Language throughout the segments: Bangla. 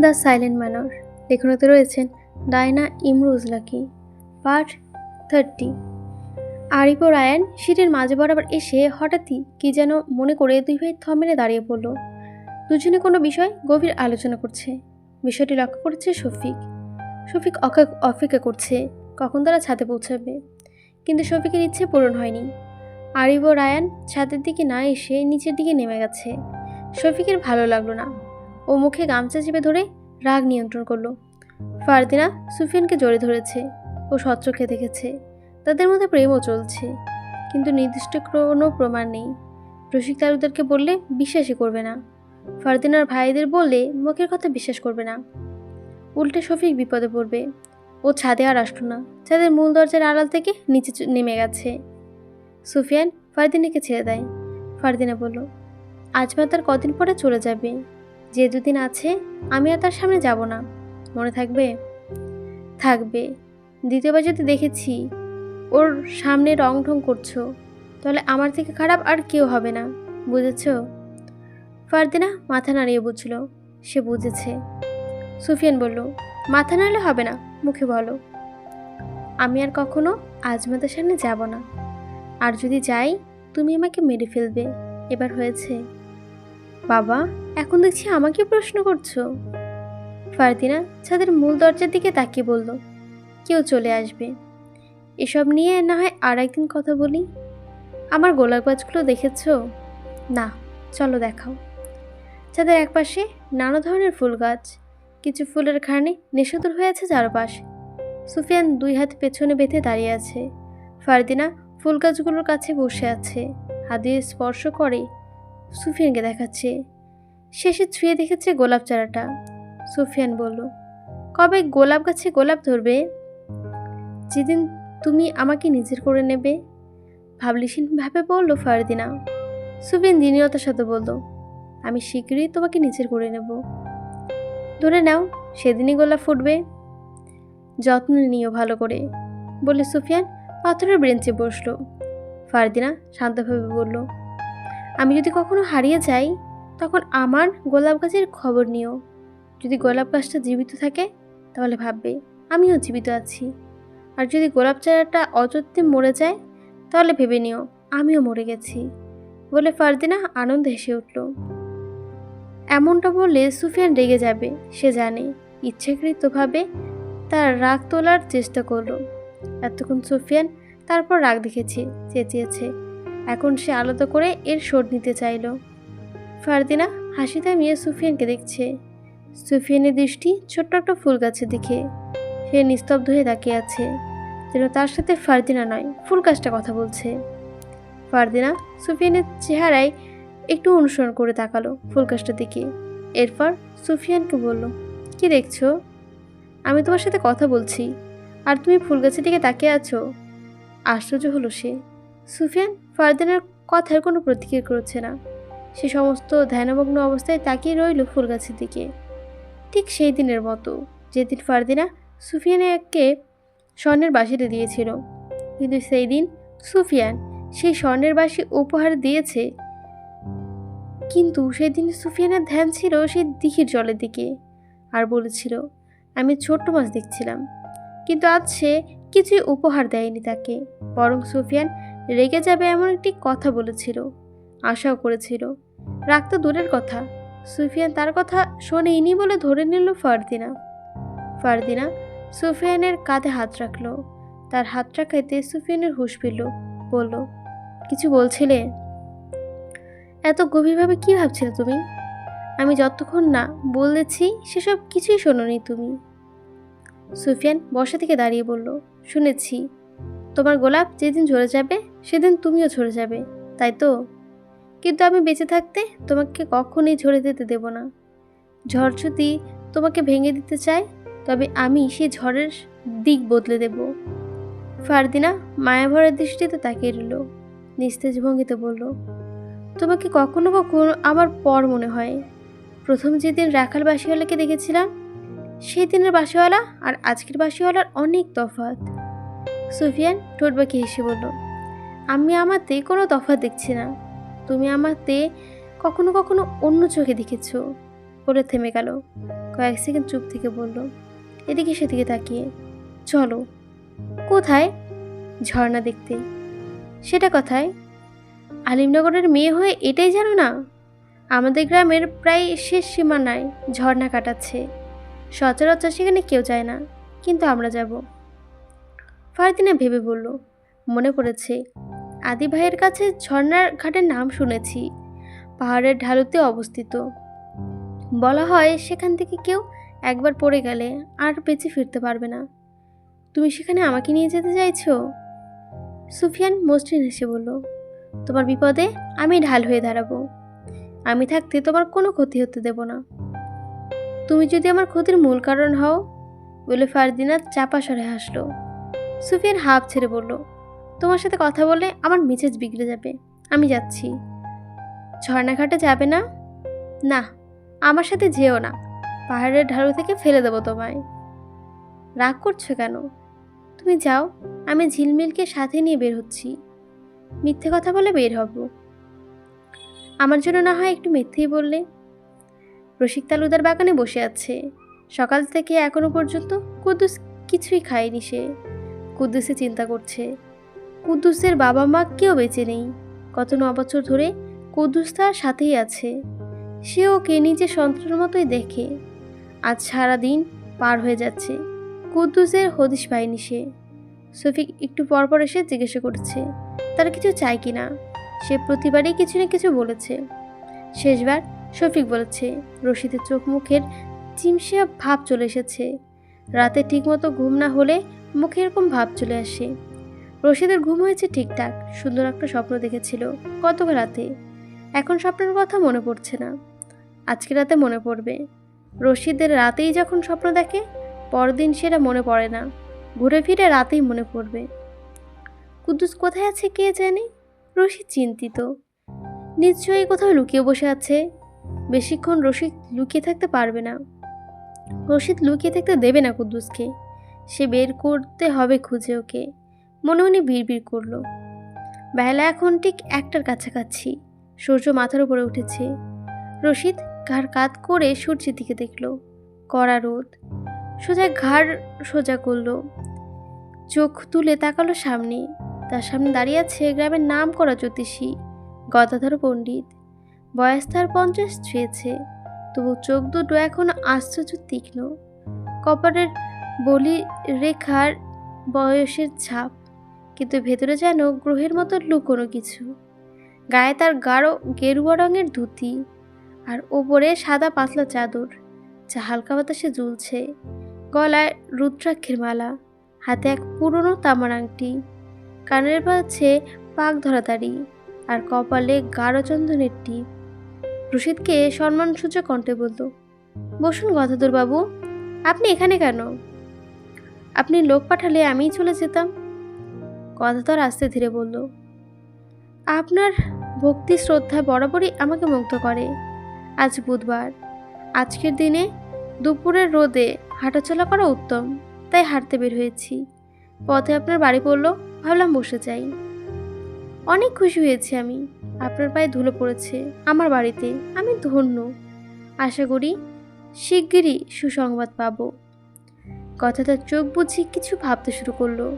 The silent manner. লেখনতে রয়েছেন ডায়না ইমরোজ লাকি, পার্ট থার্টি। আরিফ ও রায়ান সিটের মাঝে বরাবর এসে হঠাৎই কি যেন মনে করে দুই ভাই থম মেরে দাঁড়িয়ে পড়ল। দুজনে কোনো বিষয় গভীর আলোচনা করছে। বিষয়টি লক্ষ্য করেছে শফিক। শফিক অপেক্ষা করছে, কখন তারা ছাদে পৌঁছাবে। কিন্তু শফিকের ইচ্ছে পূরণ হয়নি। আরিব ও রায়ান ছাদের দিকে না এসে নিচের দিকে নেমে গেছে। শফিকের ভালো লাগল না। ও মুখে গামছা চেপে ধরে রাগ নিয়ন্ত্রণ করল। ফারদিনা সুফিয়ানকে জড়ে ধরেছে ও সত্রকে দেখেছে। তাদের মধ্যে প্রেমও চলছে, কিন্তু নির্দিষ্ট কোনো প্রমাণ নেই। রসিক তালুদারকে বললে বিশ্বাসই করবে না। ফারদিনার ভাইদের বললে মুখের কথা বিশ্বাস করবে না। উল্টে শফিক বিপদে পড়বে। ও ছাদে আর আসলো না। ছাদের মূল দরজার আড়াল থেকে নিচে নেমে গেছে। সুফিয়ান ফারদিনাকে ছেড়ে দেয়। ফারদিনা বলল আজমা তার কদিন পরে চলে যাবে। যে দুদিন আছে, আমি আর তার সামনে যাব না। মনে থাকবে? থাকবে। দ্বিতীয়বার যদি দেখেছি ওর সামনে রং ঢং করছ, তাহলে আমার থেকে খারাপ আর কেউ হবে না, বুঝেছ? ফারদিনা মাথা নাড়িয়ে বুঝলো। সে বুঝেছে। সুফিয়ান বলল, মাথা নাড়লে হবে না, মুখে বলো। আমি আর কখনো আজমাদের সামনে যাব না। আর যদি যাই, তুমি আমাকে মেরে ফেলবে। এবার হয়েছে। বাবা, এখন দেখছি আমাকে প্রশ্ন করছ। ফারদিনা ছাদের মূল দরজার দিকে তাকিয়ে বলল, কেউ চলে আসবে। এসব নিয়ে না হয় আর একদিন কথা বলি? আমার গোলাপ গাছগুলো দেখেছ? না, চলো দেখাও। ছাদের একপাশে নানা ধরনের ফুল গাছ, কিছু ফুলের খানে নেশাদুর হয়ে আছে চারপাশ। সুফিয়ান দুই হাত পেছনে বেঁধে দাঁড়িয়ে আছে। ফারদিনা ফুল গাছগুলোর কাছে বসে আছে। হাত দিয়ে স্পর্শ করে সুফিয়ানকে দেখাচ্ছে। শেষে ছুঁয়ে দেখেছে গোলাপ চারাটা। সুফিয়ান বলল, কবে গোলাপ গাছে গোলাপ ধরবে? যেদিন তুমি আমাকে নিজের করে নেবে? ভাবলিসীনভাবে বলল ফারদিনা। সুফিয়ান দিনীয়তার সাথে বলল, আমি শীঘ্রই তোমাকে নিজের করে নেব। ধরে নাও, সেদিনই গোলাপ ফুটবে। যত্ন নিও ভালো করে, বলে সুফিয়ান পাথরের ব্রেঞ্চে বসল। ফারদিনা শান্তভাবে বলল আমি যদি কখনো হারিয়ে যাই, তখন আমার গোলাপ গাছের খবর নিও। যদি গোলাপ গাছটা জীবিত থাকে, তাহলে ভাববে, আমিও জীবিত আছি। আর যদি গোলাপ চারাটা অযত্নে মরে যায়, তাহলে ভেবে নিও, আমিও মরে গেছি। বলে ফারদিনা আনন্দ হেসে উঠল। এমনটা বললে সুফিয়ান রেগে যাবে, সে জানে। ইচ্ছাকৃতভাবে তার রাগ তোলার চেষ্টা করল। এতক্ষণ সুফিয়ান তারপর রাগ দেখেছে, চেঁচিয়েছে। এখন সে আলাদা করে এর শোধ নিতে চাইল। ফারদিনা হাসি থামিয়ে সুফিয়ানকে দেখছে। সুফিয়ানের দৃষ্টি ছোট্ট একটা ফুল গাছের দিকে। সে নিস্তব্ধ হয়ে তাকিয়ে আছে। যেন তার সাথে ফারদিনা নয়, ফুল গাছটা কথা বলছে। ফারদিনা সুফিয়ানের চেহারায় একটু অনুসরণ করে তাকালো ফুল গাছটার দিকে। এরপর সুফিয়ানকে বলল, কি দেখছ? আমি তোমার সাথে কথা বলছি। আর তুমি ফুল গাছের দিকে তাকিয়ে আছো? আশ্চর্য হলো সে। সুফিয়ান ফারদিনের কথার কোনো প্রতিক্রিয়া করছে না। সে সমস্ত ধ্যানমগ্ন অবস্থায় তাকিয়ে রইল ফুল গাছের দিকে। ঠিক সেই দিনের মতো, যেদিন ফারদিনা সুফিয়ানকে স্বর্ণের বাসিতে দিয়েছিল। কিন্তু সেই দিন সুফিয়ান সেই স্বর্ণের বাসি উপহার দিয়েছে। কিন্তু সেই দিন সুফিয়ানের ধ্যান ছিল সেই দিঘির জলের দিকে। আর বলেছিল, আমি ছোট্ট মাছ দেখছিলাম। কিন্তু আজ সে কিছুই উপহার দেয়নি তাকে। বরং সুফিয়ান রেগে যাবে এমন একটি কথা বলেছিল, আশাও করেছিল। রাগ তো দূরের কথা। সুফিয়ান তার কথা শোনেইনি বলে ধরে নিল ফারদিনা। ফারদিনা সুফিয়ানের কাঁধে হাত রাখল। তার হাত রাখাইতে সুফিয়ানের হুঁশ ফিরল, বলল, কিছু বলছিলে? এত গভীরভাবে কি ভাবছিলে তুমি? আমি যতক্ষণ না বলেছি সেসব কিছুই শোনোনি তুমি। সুফিয়ান বসা থেকে দাঁড়িয়ে বলল, শুনেছি। তোমার গোলাপ যেদিন ঝরে যাবে, সেদিন তুমিও ঝরে যাবে, তাই তো? কিন্তু আমি বেঁচে থাকতে তোমাকে কখনোই ঝরে যেতে দেব না। ঝড় যদি তোমাকে ভেঙে দিতে চায়, তবে আমি সেই ঝড়ের দিক বদলে দেব। ফারদিনা মায়াভরা দৃষ্টিতে তাকিয়ে রইল, নিস্তেজ ভঙ্গিতে বলল, তোমাকে কখনো কখনো আমার পর মনে হয়। প্রথম যেদিন রাখাল বাসিওয়ালাকে দেখেছিলাম সেই দিনের বাসিওয়ালা আর আজকের বাসিওয়ালার অনেক তফাৎ। সুফিয়ান ঠোঁট বাকি হেসে বলল, আমি আমাতে কোনো তফাৎ দেখছি না। তুমি আমাতে কখনো কখনো অন্য চোখে দেখেছ। বলে থেমে গেল। কয়েক সেকেন্ড চুপ থেকে বলল, এদিকে সেদিকে তাকিয়ে। চলো, কোথায়? ঝর্ণা দেখতে। সেটা কথায়? আলিমনগরের মেয়ে হয়ে এটাই জানো না? আমাদের গ্রামের প্রায় শেষ সীমানায় ঝর্ণা কাটাচ্ছে। সচরাচর সেখানে কেউ যায় না, কিন্তু আমরা যাব। ফারদিনা ভেবে বলল, মনে পড়েছে, আদি ভাইয়ের কাছে ঝর্ণার ঘাটের নাম শুনেছি, পাহাড়ের ঢালুতে অবস্থিত। বলা হয় সেখান থেকে কেউ একবার পড়ে গেলে আর বেঁচে ফিরতে পারবে না। তুমি সেখানে আমাকে নিয়ে যেতে চাইছো? সুফিয়ান মসৃণ হেসে বলল, তোমার বিপদে আমি ঢাল হয়ে দাঁড়াবো। আমি থাকতে তোমার কোনো ক্ষতি হতে দেব না। তুমি যদি আমার ক্ষতির মূল কারণ হও, বলে ফারদিনা চাপা সরে হাসলো। সুফিয়ান হাফ ছেড়ে বলল, তোমার সাথে কথা বলে আমার মেজাজ বিগড়ে যাবে। আমি যাচ্ছি। ঝর্ণাঘাটে যাবে না? না, আমার সাথে যেও না। পাহাড়ের ঢালু থেকে ফেলে দেবো তোমায়। রাগ করছ কেন? তুমি যাও, আমি ঝিলমিলকে সাথে নিয়ে বের হচ্ছি। মিথ্যে কথা বলে বের হব। আমার জন্য না হয় একটু মিথ্যেই বললে? রসিক তালুদার বাগানে বসে আছে। সকাল থেকে এখনও পর্যন্ত কুদ্দুস কিছুই খায়নি সে। কুদ্দুসে চিন্তা করছে। কুদ্দুসের বাবা মা কেউ বেঁচে নেই। কত ন বছর ধরে কুদ্দুস তার সাথেই আছে। সে ওকে নিজের সন্তানের মতোই দেখে। আজ সারা দিন পার হয়ে যাচ্ছে। কুদ্দুসের হদিশ পায়নি সে। সফিক একটু পরপর এসে জিজ্ঞাসা করছে, তার কিছু চাই কি না? সে প্রতিবারই কিছু না কিছু বলেছে। শেষবার শফিক বলেছে, রশিদের চোখ মুখের চিমসে ভাব চলে এসেছে। রাতে ঠিকমতো ঘুম না হলে মুখে এরকম ভাব চলে আসে। রশিদের ঘুম হয়েছে ঠিকঠাক, সুন্দর একটা স্বপ্ন দেখেছিল গতকাল রাতে? এখন স্বপ্নের কথা মনে পড়ছে না। আজকে রাতে মনে পড়বে। রশিদের রাতেই যখন স্বপ্ন দেখে, পরদিন সেটা মনে পড়ে না। ঘুরে ফিরে রাতেই মনে পড়বে। কুদ্দুস কোথায় আছে কে জানে? রশিদ চিন্তিত। নিশ্চয়ই কোথাও লুকিয়ে বসে আছে। বেশিক্ষণ রশিদ লুকিয়ে থাকতে পারবে না। রশিদ লুকিয়ে থাকতে দেবে না কুদ্দুসকে। সে বের করতে হবে খুঁজে ওকে। মনে মনে বিড়বিড় করল। বেলা এখন ঠিক একটার কাছাকাছি। সূর্য মাথার উপরে উঠেছে। রশিদ ঘাড় কাত করে সূর্যের দিকে দেখল। কড়া রোদ। সোজা ঘাড় সোজা করল। চোখ তুলে তাকালো সামনে। তার সামনে দাঁড়িয়ে আছে গ্রামের নাম করা জ্যোতিষী, গদাধর পণ্ডিত। বয়স তার পঞ্চাশ, ছুঁয়েছে। তবু চোখ দুটো এখন আশ্চর্য তীক্ষ্ণ। কপালের বলি, রেখার বয়সের ছাপ, কিন্তু ভেতরে যেন গ্রহের মতো লুকোনো কিছু। গায়ে তার গাঢ় গেরুয়া রঙের ধুতি আর ওপরে সাদা পাতলা চাদর, যা হালকা বাতাসে ঝুলছে গলায় রুদ্রাক্ষের মালা, হাতে এক পুরনো তামার আংটি, কানের পাচ্ছে পাক ধরা দাড়ি আর কপালে গাঢ় চন্দনের টিপ। রশিদকে সম্মানসূচক কণ্ঠে বলল, বসুন গদাধর বাবু আপনি এখানে কেন? আপনি লোক পাঠালে আমিই চলে যেতাম। গদাধর আস্তে ধীরে বলল। আপনার ভক্তি শ্রদ্ধা বরাবরই আমাকে মুগ্ধ করে। আজ বুধবার। আজকের দিনে দুপুরের রোদে হাঁটাচলা করা উত্তম, তাই হাঁটতে বের হয়েছি। পথে আপনার বাড়ি পড়ল, ভাবলাম বসে যাই। অনেক খুশি হয়েছি আমি। আপনার পায়ে ধুলো পড়েছে, আমার বাড়িতে। আমি ধন্য। আশা করি শিগগিরই সুসংবাদ পাব। কথাটা চোখ বুঝি কিছু ভাবতে শুরু করল।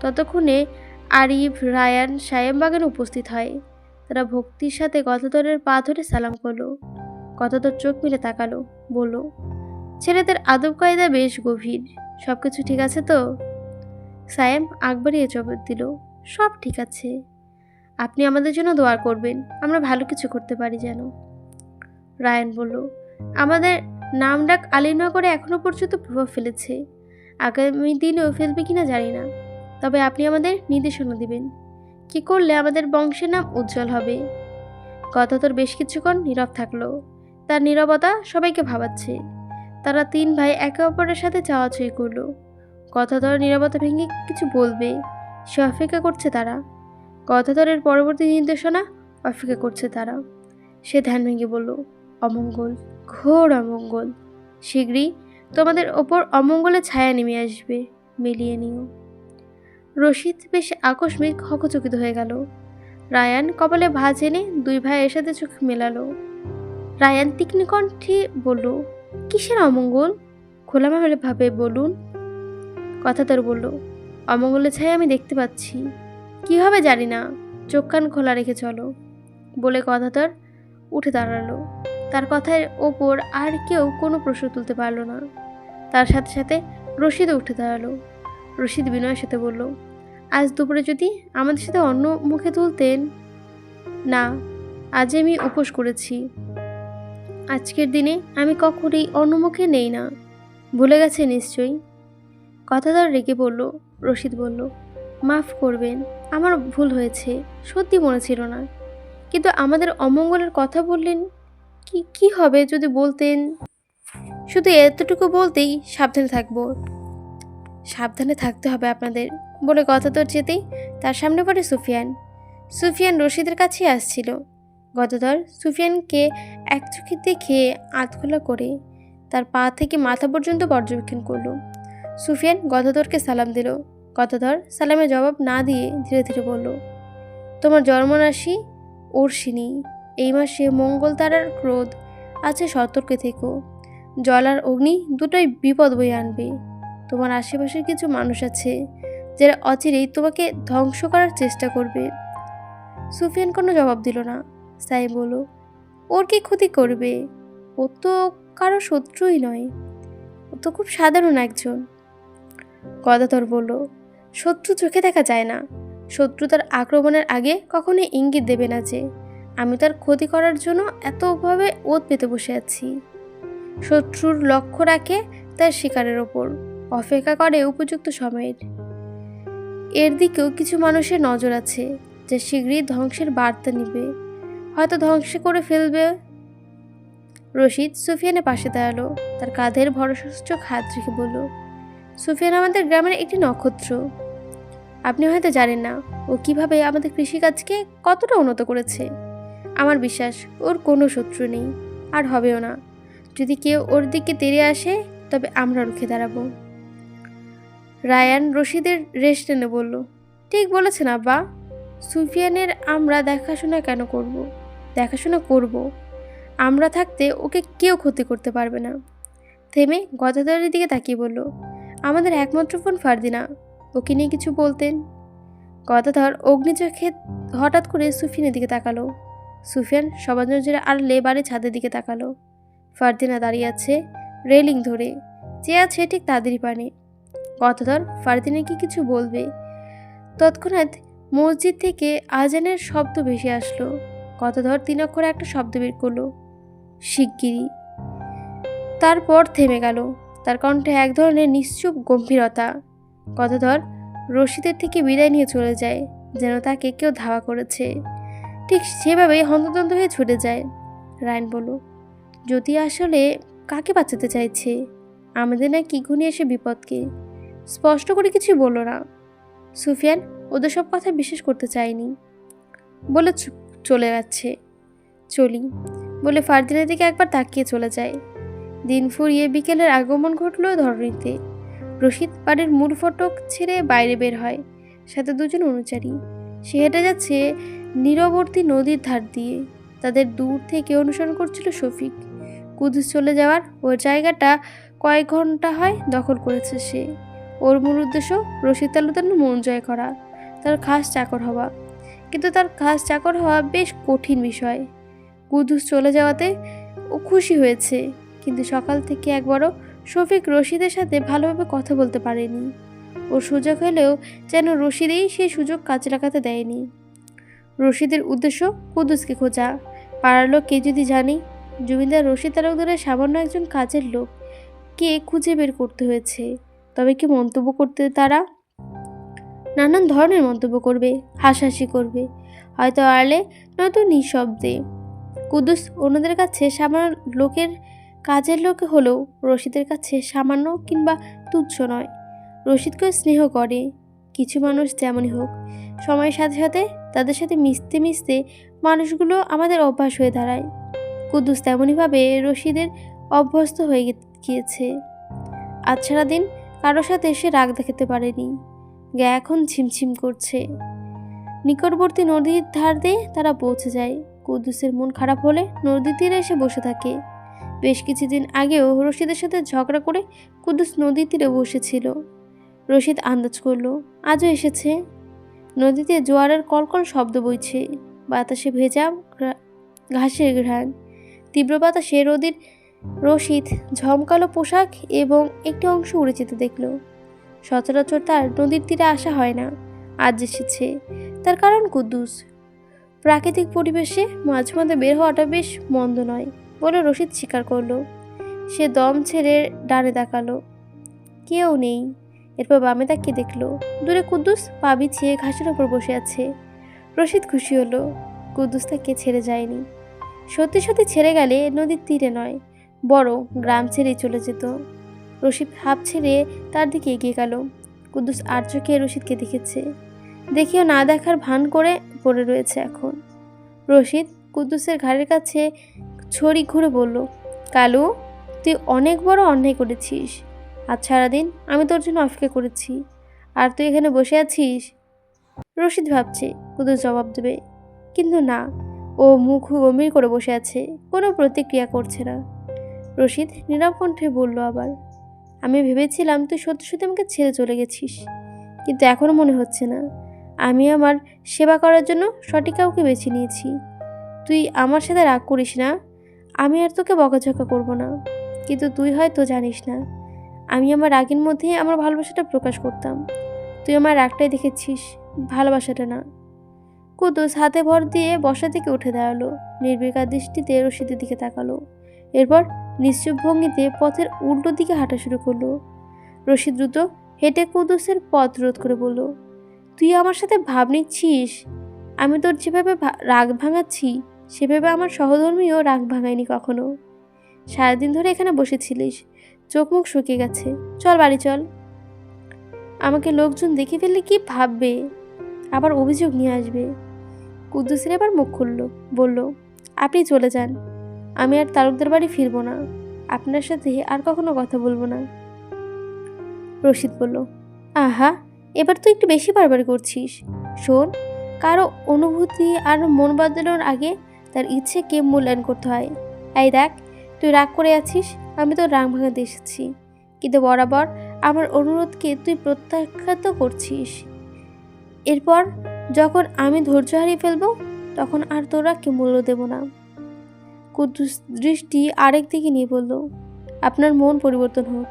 ততক্ষণে আরিফ, রায়ান, সায়েম বাগানে উপস্থিত হয়। তারা ভক্তির সাথে গতদরের পা ধরে সালাম করল। গতদর চোখ মিলে তাকালো, বলল, ছেলেদের আদব কায়দা বেশ গভীর। সব কিছু ঠিক আছে তো? সায়েম আকবরিয়ে জবাব দিল, সব ঠিক আছে। আপনি আমাদের জন্য দোয়া করবেন, আমরা ভালো কিছু করতে পারি যেন। রায়ান বলল, আমাদের নাম ডাক আলিমনগরে এখনও পর্যন্ত প্রভাব ফেলেছে। আগামী দিনেও ফেলবে কিনা জানি না। তবে আপনি আমাদের নির্দেশনা দিবেন। কি করলে আমাদের বংশের নাম উজ্জ্বল হবে? কথা তোর বেশ কিছুক্ষণ নীরব থাকল। তার নীরবতা সবাইকে ভাবাচ্ছে। তারা তিন ভাই একে অপরের সাথে চাওয়াচুই করল। কথাধর নীরবতা ভেঙে কিছু বলবে। সে অপেক্ষা করছে তারা। কথাধরের পরবর্তী নির্দেশনা অপেক্ষা করছে তারা। সে ধ্যান ভেঙে বলল, অমঙ্গল, ঘোর অমঙ্গল। শীঘ্রই তোমাদের ওপর অমঙ্গলের ছায়া নেমে আসবে, মিলিয়ে নিও। রশিদ বেশ আকস্মিক হকচকিত হয়ে গেল। রায়ান কপালে ভাঁজ এনে দুই ভাইয়ের সাথে চোখ মেলালো। রায়ান তীক্ষ্ণ কণ্ঠে বলল, কিসের অমঙ্গল? খোলামেলা ভাবে বলুন। কথা তার বলল, অমঙ্গলের ছায়া আমি দেখতে পাচ্ছি। কি হবে জানি না, চোখ কান খোলা রেখে চলো। বলে কথা তার উঠে দাঁড়াল। তার কথার ওপর আর কেউ কোনো প্রশ্ন তুলতে পারল না। তার সাথে সাথে রশিদও উঠে দাঁড়াল। রশিদ বিনয়ের সাথে বলল, আজ দুপুরে যদি আমাদের সাথে অন্য মুখে তুলতেন? না, আজ আমি উপোস করেছি। আজকের দিনে আমি কখনই অন্য মুখে নেই না। ভুলে গেছে নিশ্চয়ই? কথা কথাদার রেগে বলল, রশিদ বলল, মাফ করবেন, আমার ভুল হয়েছে, সত্যি মনে ছিল না। কিন্তু আমাদের অমঙ্গলের কথা বললেন, কি কি হবে যদি বলতেন? শুধু এতটুকু বলতেই সাবধানে থাকব। সাবধানে থাকতে হবে আপনাদের, বলে তোর যেতেই তার সামনে পড়ে সুফিয়ান। সুফিয়ান রশিদের কাছেই আসছিল। গতধর সুফিয়ানকে এক চোখে দেখে আধখোলা করে তার পা থেকে মাথা পর্যন্ত পর্যবেক্ষণ করল। সুফিয়ান গদাধরকে সালাম দিল। গদাধর সালামের জবাব না দিয়ে ধীরে ধীরে বলল, তোমার জন্মরাশি অর্শিনী এই মাসে মঙ্গল তারার ক্রোধ আছে সতর্ক থেকো। জল আর অগ্নি দুটোই বিপদ বয়ে আনবে। তোমার আশেপাশে কিছু মানুষ আছে, যারা অচিরেই তোমাকে ধ্বংস করার চেষ্টা করবে। সুফিয়ান কোনো জবাব দিল না। সাই বলল, ওর কি ক্ষতি করবে? ও তো কারও শত্রুই নয়। ও তো খুব সাধারণ একজন। গদাধর বলল, শত্রু চোখে দেখা যায় না। শত্রু তার আক্রমণের আগে কখনোই ইঙ্গিত দেবে না যে, আমি তার ক্ষতি করার জন্য এতভাবে ওত পেতে বসে আছি। শত্রুর লক্ষ্য রাখে তার শিকারের ওপর। অপেক্ষা করে উপযুক্ত সময়ের। এর দিকেও কিছু মানুষের নজর আছে, যে শীঘ্রই ধ্বংসের বার্তা নিবে। হয়তো ধ্বংস করে ফেলবে। রশিদ সুফিয়ানের পাশে দাঁড়াল, তার কাঁধের ভরসাসূচক হাত রেখে বলল, সুফিয়ান আমাদের গ্রামের একটি নক্ষত্র। আপনি হয়তো জানেন না, ও কীভাবে আমাদের কৃষিকাজকে কতটা উন্নত করেছে। আমার বিশ্বাস, ওর কোনো শত্রু নেই, আর হবেও না। যদি কেউ ওর দিকে তেড়ে আসে, তবে আমরা রুখে দাঁড়াবো। রায়ান রশিদের রেস্ট টেনে বলল, ঠিক বলেছেন আব্বা। সুফিয়ানের আমরা দেখাশোনা কেন করব। দেখাশোনা করব। আমরা থাকতে ওকে কেউ ক্ষতি করতে পারবে না। থেমে গদাধরের দিকে তাকিয়ে বলল, আমাদের একমাত্র ফোন ফারদিনা, ওকে নিয়ে কিছু বলতেন? গদাধর অগ্নিচোখে হঠাৎ করে সুফিয়ানের দিকে তাকালো। সুফিয়ান সবার নজরে আড়লে বাড়ি ছাদের দিকে তাকালো। ফারদিনা দাঁড়িয়ে আছে রেলিং ধরে। যে আছে ঠিক তাদেরই পানে। গতধর ফারদিনাকে কিছু বলবে? তৎক্ষণাৎ মসজিদ থেকে আজানের শব্দ ভেসে আসলো। গতধর তিন অক্ষরে একটা শব্দ বের করল। শিগগিরই। তারপর থেমে গেল। তার কণ্ঠে এক ধরনের নিশ্চুপ গম্ভীরতা। গতধর রশিদের থেকে বিদায় নিয়ে চলে যায়, যেন তাকে কেউ ধাওয়া করেছে। ঠিক সেভাবেই হন্তদন্ত হয়ে ছুটে যায়, রায়ন বলল। যদি আসলে কাকে বাঁচাতে চাইছে? আমাদের না কি ঘনিয়ে এসে বিপদকে? স্পষ্ট করে কিছু বলল না। সুফিয়ান ওদের সব কথা বিশ্বাস করতে চায়নি। বলে চলে যাচ্ছে। চলি। বলে ফারদিনের দিকে একবার তাকিয়ে চলে যায়। দিন ফুরিয়ে বিকেলের আগমন ঘটল ধরণীতে। রশিদ বাড়ির মূল ফটক ছেড়ে বাইরে বের হয়। সাথে দুজন অনুচারী। সে হেঁটে যাচ্ছে নীরবর্তী নদীর ধার দিয়ে। তাদের দূর থেকে অনুসরণ করছিল শফিক। কুদুস চলে যাওয়ার ওই জায়গাটা কয়েক ঘণ্টা হয় দখল করেছে সে। ওর মূল উদ্দেশ্য রশিদ তালুদার মন জয় করা, তার খাস চাকর হওয়া। কিন্তু তার খাস চাকর হওয়া বেশ কঠিন বিষয়। কুদুস চলে যাওয়াতে ও খুশি হয়েছে, কিন্তু সকাল থেকে একবারও শফিক রশিদের সাথে ভালোভাবে কথা বলতে পারেনি। ওর সুযোগ হলেও যেন রশিদেই সেই সুযোগ কাজে লাগাতে দেয়নি। রশিদের উদ্দেশ্য কুদুসকে খোঁজা। পাড়ার লোক কে যদি জানি জমিদার রশিদ তালুকদারের সামান্য একজন কাজের লোক। কে খুঁজে বের করতে হয়েছে? তবে কি মন্তব্য করতে তারা? নানান ধরনের মন্তব্য করবে, হাসাহাসি করবে। হয়তো আড়লে, নয়তো নিঃশব্দে। কুদুস অন্যদের কাছে সামান্য লোকের কাজের লোক হলেও রশিদের কাছে সামান্য কিংবা তুচ্ছ নয়। রশিদকে স্নেহ করে, কিছু মানুষ যেমনই হোক। সময়ের সাথে সাথে তাদের সাথে মিশতে মিশতে মানুষগুলো আমাদের অভ্যাস হয়ে দাঁড়ায়। কুদ্দুস তেমনইভাবে রশিদের অভ্যস্ত হয়ে গিয়েছে। আজ সারাদিন কারোর সাথে এসে রাগ দেখাতে পারেনি। গা এখন ঝিমঝিম করছে। নিকটবর্তী নদীর ধার দিয়ে তারা পৌঁছে যায়। কুদ্দুসের মন খারাপ হলে নদীর তীরে এসে বসে থাকে। বেশ কিছুদিন আগেও রশিদের সাথে ঝগড়া করে কুদ্দুস নদীর তীরে বসেছিল। রশিদ আন্দাজ করল, আজও এসেছে? নদীতে জোয়ারের কলকল শব্দ বইছে। বাতাসে ভেজা ঘাসের ঘ্রাণ। তীব্র বাতাসে রোদির রশিদ, ঝমকালো পোশাক এবং একটি অংশ উড়ে যেতে দেখল। সচরাচর তার নদীর তীরে আসা হয় না, আজ এসেছে। তার কারণ কুদ্দুস। প্রাকৃতিক পরিবেশে মাঝে মাঝে বের হওয়াটা বেশ মন্দ নয় বলে রশিদ স্বীকার করল। সে দম ছেড়ে ডানে তাকালো। কেউ নেই। এরপর বামে তাকিয়ে দেখল, দূরে কুদ্দুস পা বিছিয়ে ঘাসের ওপর বসে আছে। রশিদ খুশি হলো, কুদ্দুস তাকে ছেড়ে যায়নি। সত্যি সত্যি ছেড়ে গেলে নদীর তীরে নয় বড় গ্রাম ছেড়েই চলে যেত। রশিদ হাফ ছেড়ে তার দিকে এগিয়ে গেল। কুদ্দুস আর চোখে রশিদকে দেখেছে। দেখিও না দেখার ভান করে পড়ে রয়েছে এখন। রশিদ কুদ্দুসের ঘাড়ের কাছে ছড়ি ঘুরে বলল, কালু, তুই অনেক বড় অন্যায় করেছিস। আজ সারাদিন আমি তোর জন্য অপেক্ষা করেছি। আর তুই এখানে বসে আছিস? রশিদ ভাবছে। কুদ্দুস জবাব দেবে, কিন্তু না ও মুখ গম্ভীর করে বসে আছে, কোনো প্রতিক্রিয়া করছে না। রশিদ নীরব কণ্ঠে বলল আবার, আমি ভেবেছিলাম তুই সত্যি সত্যি আমাকে ছেড়ে চলে গেছিস, কিন্তু এখনও মনে হচ্ছে না। আমি আমার সেবা করার জন্য সঠিক কাউকে বেছে নিয়েছি। তুই আমার সাথে রাগ করিস না, আমি আর তোকে বকাঝকা করব না, কিন্তু তুই হয়তো জানিস না, আমি আমার রাগের মধ্যে আমার ভালোবাসাটা প্রকাশ করতাম। তুই আমার রাগটাই দেখেছিস, ভালোবাসাটা না। কুদুস হাতে ভর দিয়ে বসা থেকে উঠে দাঁড়াল। নির্বিকার দৃষ্টিতে রশিদের দিকে তাকালো। এরপর নিশ্চুপ ভঙ্গিতে পথের উল্টো দিকে হাঁটা শুরু করল। রশিদ দ্রুত হেঁটে কুদুসের পথ রোধ করে বলল, তুই আমার সাথে ভাব নিচ্ছিস? আমি তোর যেভাবে রাগ ভাঙাচ্ছি, সেভাবে আমার সহধর্মীও রাগ ভাঙায়নি কখনো। সারাদিন ধরে এখানে বসেছিলিস, চোখ মুখ শুকিয়ে গেছে। চল বাড়ি চল। আমাকে লোকজন দেখে ফেললে কি ভাববে? আবার অভিযোগ নিয়ে আসবে। কুদ্দুসের এবার মুখ খুলল, বলল, আপনি চলে যান। আমি আর তালুকদার বাড়ি ফিরবো না। আপনার সাথে আর কখনো কথা বলব না। রশিদ বলল, আহা, এবার তুই একটু বেশি বারবারি করছিস। শোন, কারও অনুভূতি আর মন বদলানোর আগে তার ইচ্ছেকে মূল্যায়ন করতে হয়। এই দেখ, তুই রাগ করে আছিস, আমি তো রাগ ভাঙাতে এসেছি। কিন্তু বরাবর আমার অনুরোধকে তুই প্রত্যাখ্যাত করছিস। এরপর যখন আমি ধৈর্য হারিয়ে ফেলব, তখন আর তোরা কে মূল্য দেব না? কুদ্দুস দৃষ্টি আরেক দিকে নিয়ে বলল, আপনার মন পরিবর্তন হোক।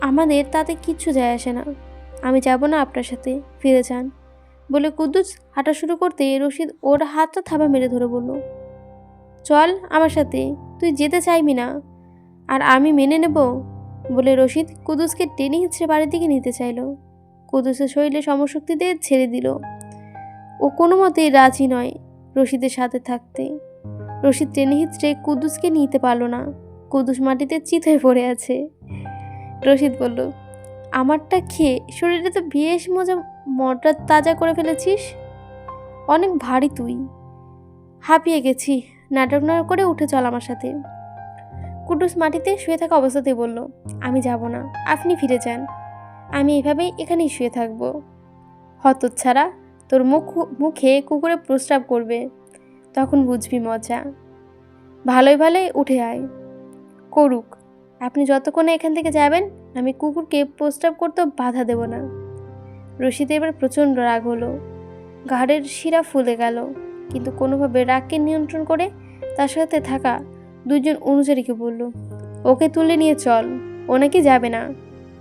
আমাদের তাতে কিচ্ছু যায় আসে না। আমি যাব না আপনার সাথে। ফিরে যান। বলে কুদ্দুস হাঁটা শুরু করতে রশিদ ওর হাতটা থাবা মেরে ধরে বলল, চল আমার সাথে, তুই যেতে চাইবি না। আর আমি মেনে নেব? বলে রশিদ কুদুসকে টেনে হিঁচড়ে বাড়ির দিকে নিতে চাইল। কুদুসের শরীরে সমশক্তিতে ছেড়ে দিল। ও কোনো মতেই রাজি নয় রশিদের সাথে থাকতে। রশিদ টেনে হিঁচড়ে কুদুসকে নিতে পারল না। কুদুস মাটিতে চিত হয়ে পড়ে আছে। রশিদ বলল, আমারটা খেয়ে শরীরে তো বেশ মজা মটা তাজা করে ফেলেছিস। অনেক ভারী তুই। হাঁপিয়ে গেছি। নাটক নাটক করে উঠে চল আমার সাথে। কুটুস মাটিতে শুয়ে থাকা অবস্থাতেই বলল, আমি যাব না। আপনি ফিরে যান। আমি এভাবেই এখানেই শুয়ে থাকব। হতচ্ছাড়া তোর মুখ, মুখে কুকুরে প্রস্রাব করবে, তখন বুঝবি মজা। ভালোই ভালোই উঠে আয়। করুক, আপনি যতক্ষণে এখান থেকে যাবেন, আমি কুকুরকে প্রস্রাব করতেও বাধা দেব না। রশিদ এবার প্রচণ্ড রাগ হলো। ঘাড়ের শিরা ফুলে গেল, কিন্তু কোনোভাবে রাগকে নিয়ন্ত্রণ করে তার সাথে থাকা দুজন অনুচারীকে বলল, ওকে তুলে নিয়ে চল, ও নাকি যাবে না।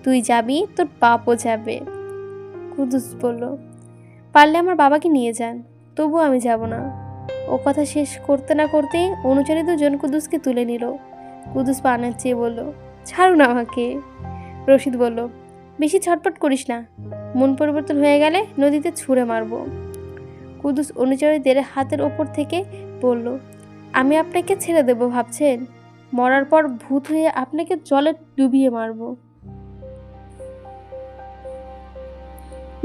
তুই যাবি, তোর বাপও যাবে। কুদুস বলল, পারলে আমার বাবাকে নিয়ে যান, তবুও আমি যাব না। ও কথা শেষ করতে না করতেই অনুচারী দুজন কুদুসকে তুলে নিল। কুদুস পানের চেয়ে বলল ছাড়ুন আমাকে। রশিদ বলল, বেশি ছটপট করিস না। মন পরিবর্তন হয়ে গেলে নদীতে ছুঁড়ে মারবো। কুদুস অনুচারীদের হাতের ওপর থেকে বলল, আমি আপনাকে ছেড়ে দেব, ভাবছেন? মরার পর ভূত হয়ে আপনাকে জলে ডুবিয়ে মারব।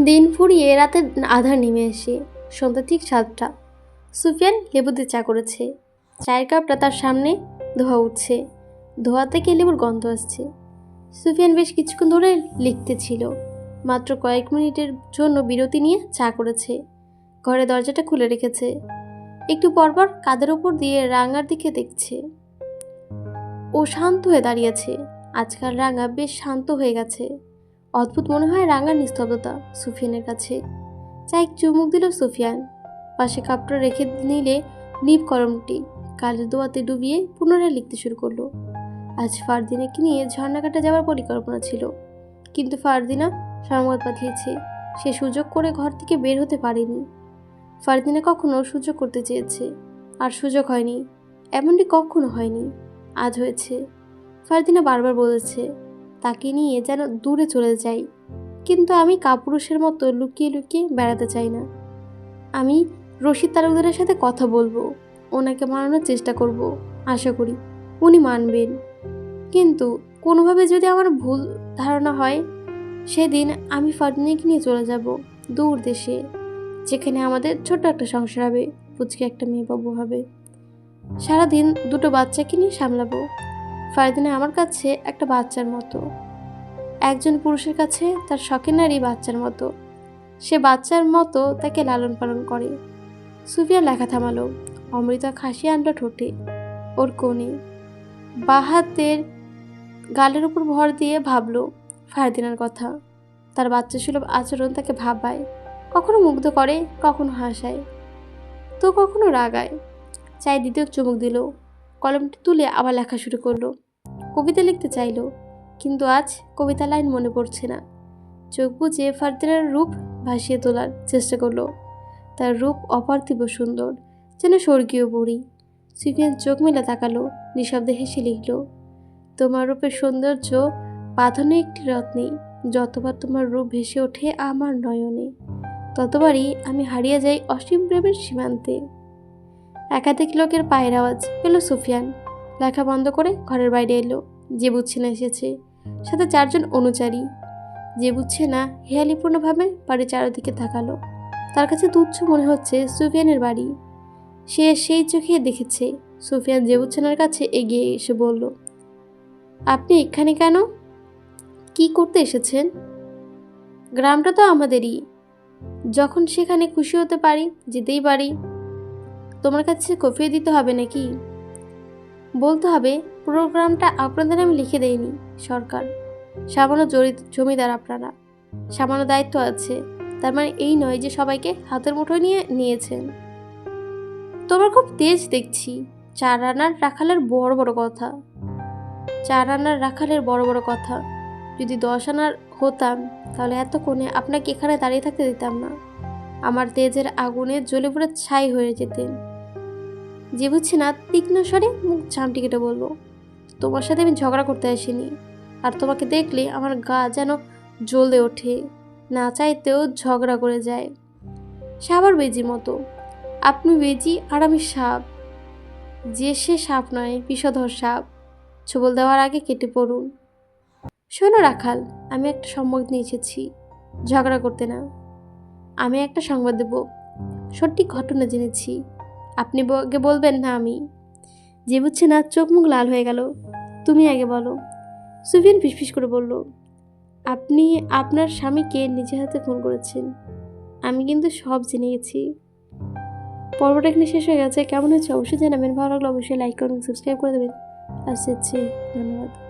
দিন ফুরিয়ে রাতে আধার নেমে এসে সন্ধ্যা ঠিক সাতটা। সুফিয়ান লেবুতে চা করেছে। চায়ের কাপটা তার সামনে ধোয়া উঠছে। ধোয়া থেকে লেবুর গন্ধ আসছে। সুফিয়ান বেশ কিছুক্ষণ ধরে লিখতে ছিল। মাত্র কয়েক মিনিটের জন্য বিরতি নিয়ে চা করেছে। ঘরে দরজাটা খুলে রেখেছে। একটু পরপর কাদের ওপর দিয়ে রাঙার দিকে দেখছে। ও শান্ত হয়ে দাঁড়িয়েছে আজকাল রাঙা বেশ শান্ত হয়ে গেছে। অদ্ভুত মনে হয় রাঙার নিস্তব্ধতা সুফিয়ানের কাছে। চাই চুমুক দিল সুফিয়ান। পাশে কাপটা রেখে নিলে নিব কলমটি কালের দোয়াতে ডুবিয়ে পুনরায় লিখতে শুরু করল। আজ ফারদিনাকে নিয়ে ঝর্ণাঘাটে যাওয়ার পরিকল্পনা ছিল। কিন্তু ফারদিনা সংবাদ পাঠিয়েছে। সে সুযোগ করে ঘর থেকে বের হতে পারেনি। ফারদিনা কখনো সুযোগ করতে চেয়েছে। আর সুযোগ হয়নি। এমনটি কখনো হয়নি। আজ হয়েছে। ফারদিনা বারবার বলেছে তাকে নিয়ে যেন দূরে চলে যাই। কিন্তু আমি কাপুরুষের মতো লুকিয়ে লুকিয়ে বেড়াতে চাই না। আমি রশিদ তালুকদারের সাথে কথা বলব, ওনাকে মানানোর চেষ্টা করব, আশা করি উনি মানবেন। কিন্তু কোনোভাবে যদি আমার ভুল ধারণা হয়, সেদিন আমি ফারদিনাকে নিয়ে চলে যাব দূর দেশে, যেখানে আমাদের ছোট্ট একটা সংসার হবে, পুচকে একটা মেয়ে বাবু হবে। সারাদিন দুটো বাচ্চাকে নিয়ে সামলাবো। ফারদিনা আমার কাছে একটা বাচ্চার মতো। একজন পুরুষের কাছে তার শখের নারী বাচ্চার মতো। সে বাচ্চার মতো তাকে লালন পালন করে। সুফিয়া লেখা থামালো, অমৃতা খাসি আনলো ঠোঁটে, ওর কোণে। বাহাতের গালের উপর ভর দিয়ে ভাবলো ফারদিনার কথা। তার বাচ্চা সুলভ আচরণ তাকে ভাবায়, কখনো মুগ্ধ করে, কখনো হাসায়। তো কখনো রাগায়। চাই দ্বিতীয় চুমুক দিল। কলমটি তুলে আবার লেখা শুরু করল। কবিতা লিখতে চাইলো, কিন্তু আজ কবিতা লাইন মনে পড়ছে না। চোখ বুঝে ফারদিনার রূপ ভাসিয়ে তোলার চেষ্টা করল। তার রূপ অপার্থিব সুন্দর, যেন স্বর্গীয় বুড়ি। সুফিয়ান চোখ মেলে তাকালো, নিঃশব্দে হেসে লিখল, তোমার রূপের সৌন্দর্য বাঁধানো একটি রত্নে, যতবার তোমার রূপ ভেসে ওঠে আমার নয়নে। ততবারই আমি হারিয়ে যাই অসীম প্রেমের সীমান্তে। একাধিক লোকের পায়ের আওয়াজ পেল সুফিয়ান। লেখা বন্ধ করে ঘরের বাইরে এলো। যে বুঝছে না এসেছে। সাথে চারজন অনুচারী। যে বুঝছে না, হেয়ালিপূর্ণভাবে বাড়ির চারদিকে তাকালো। তার কাছে তুচ্ছ মনে হচ্ছে সুফিয়ানের বাড়ি। সে সেই চোখে দেখেছে। সুফিয়ান জেবুচ্ছানার কাছে এগিয়ে এসে বলল, আপনি এখানে কেন? কি করতে এসেছেন? গ্রামটা তো আমাদেরই। যখন সেখানে খুশি হতে পারি, যেতেই পারি। তোমার কাছে কফিয়ে দিতে হবে নাকি? বলতে হবে, প্রোগ্রামটা আপনাদের আমি লিখে দেইনি, সরকার। সামান্য জমিদার আপনারা। সামান্য দায়িত্ব আছে। তার মানে এই নয় যে সবাইকে হাতের মুঠোয় নিয়ে নিয়েছেন। তোমার খুব তেজ দেখছি। চার রানার রাখালের বড় বড় কথা। চার আনার রাখালের বড় বড় কথা। যদি দশ আনার হতাম, তাহলে এতক্ষণে আপনাকে এখানে দাঁড়িয়ে থাকতে দিতাম না। আমার তেজের আগুনে জ্বলে পড়ে ছাই হয়ে যেতেন। যে বুঝছে না, তীক্ষ্ণ স্বরে মুখ ঝামটি কেটে বলব, তোমার সাথে আমি ঝগড়া করতে আসিনি, আর তোমাকে দেখলে আমার গা যেন জ্বলে ওঠে, না চাইতেও ঝগড়া করে যায়। সাবার বেজির মতো, আপনি বেজি, আর আমি সাপ। যে সে সাপ নয়, বিষধর সাপ, ছবল দেওয়ার আগে কেটে পড়ুন। শোনো রাখাল, আমি একটা সংবাদ নিয়ে এসেছি, ঝগড়া করতে না। আমি একটা সংবাদ দেব, সঠিক ঘটনা জেনেছি। আপনি আগে বলবেন না আমি। যে বুঝছে না, চোখ মুখ লাল হয়ে গেল। তুমি আগে বলো। সুফিয়ান ফিসফিস করে বলল, আপনি, আপনার স্বামীকে নিজে হাতে ফোন করেছেন। আমি কিন্তু সব জেনে গেছি। পর্বটা এখানে শেষ হয়ে গেছে। কেমন হচ্ছে অবশ্যই জানাবেন। ভালো লাগলে অবশ্যই লাইক করুন সাবস্ক্রাইব করে দেবেন। আসছে। ধন্যবাদ।